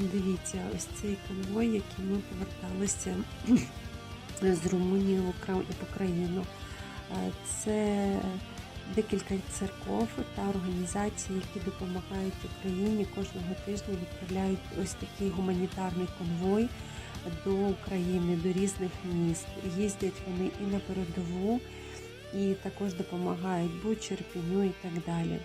Дивіться, ось цей конвой, який ми поверталися з Румунії в Україну. Це декілька церков та організацій, які допомагають Україні кожного тижня відправляють ось такий гуманітарний конвой до України, до різних міст. Їздять вони і на передову, і також допомагають Бучу, Ірпіню і так далі.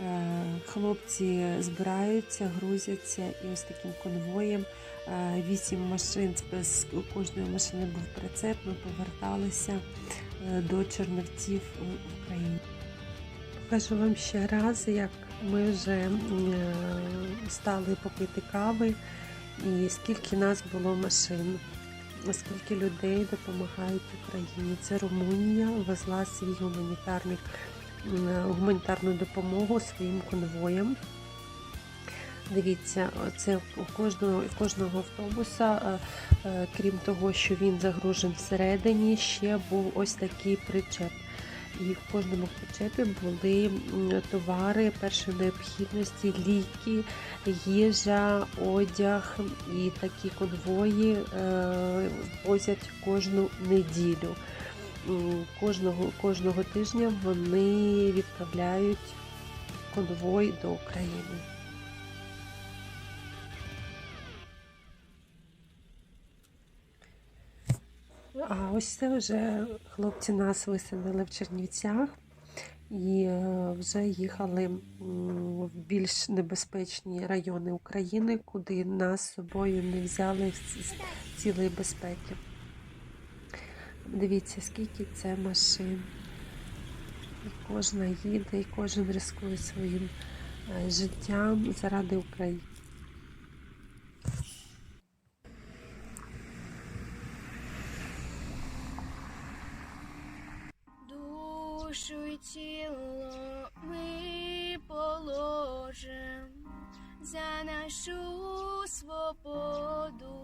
Е, Хлопці збираються, грузяться і ось таким конвоєм. е, Вісім машин з кожної машини був прицеп. Ми поверталися е, до Чернівців в Україні. Покажу вам ще раз, як ми вже стали попити кави і скільки нас було машин, скільки людей допомагають Україні. Це Румунія везла свій гуманітарний гуманітарну допомогу своїм конвоям. Дивіться, це у кожного, у кожного автобуса, е, е, крім того, що він загружен всередині, ще був ось такий причеп. І в кожному причепі були товари першої необхідності, ліки, їжа, одяг і такі конвої е, возять кожну неділю. Кожного, кожного тижня вони відправляють конвой до України. А ось це вже хлопці нас висадили в Чернівцях і е, вже їхали в більш небезпечні райони України, куди нас з собою не взяли з цілої безпеки. Дивіться, скільки це машин. І кожна їде, і кожен ризикує своїм е, життям заради України. Душу і тіло ми положим за нашу свободу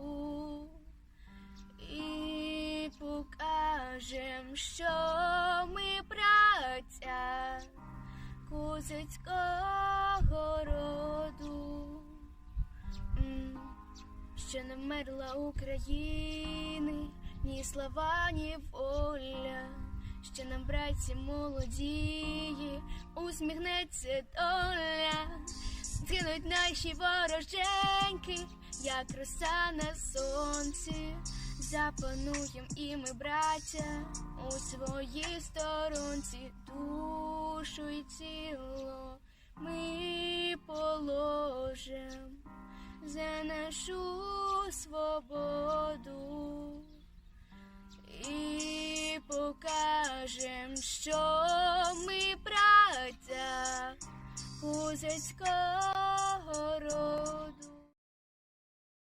і покажем, що ми браття козацького роду. Ще не вмерла України, ні слава, ні воля. Ще нам, братці молодії, усміхнеться доля, згинуть наші вороженьки, як роса на сонці. Запануєм і ми, браття, у своїй сторонці, душу і тіло ми положим за нашу свободу і покажем, що ми браття козацького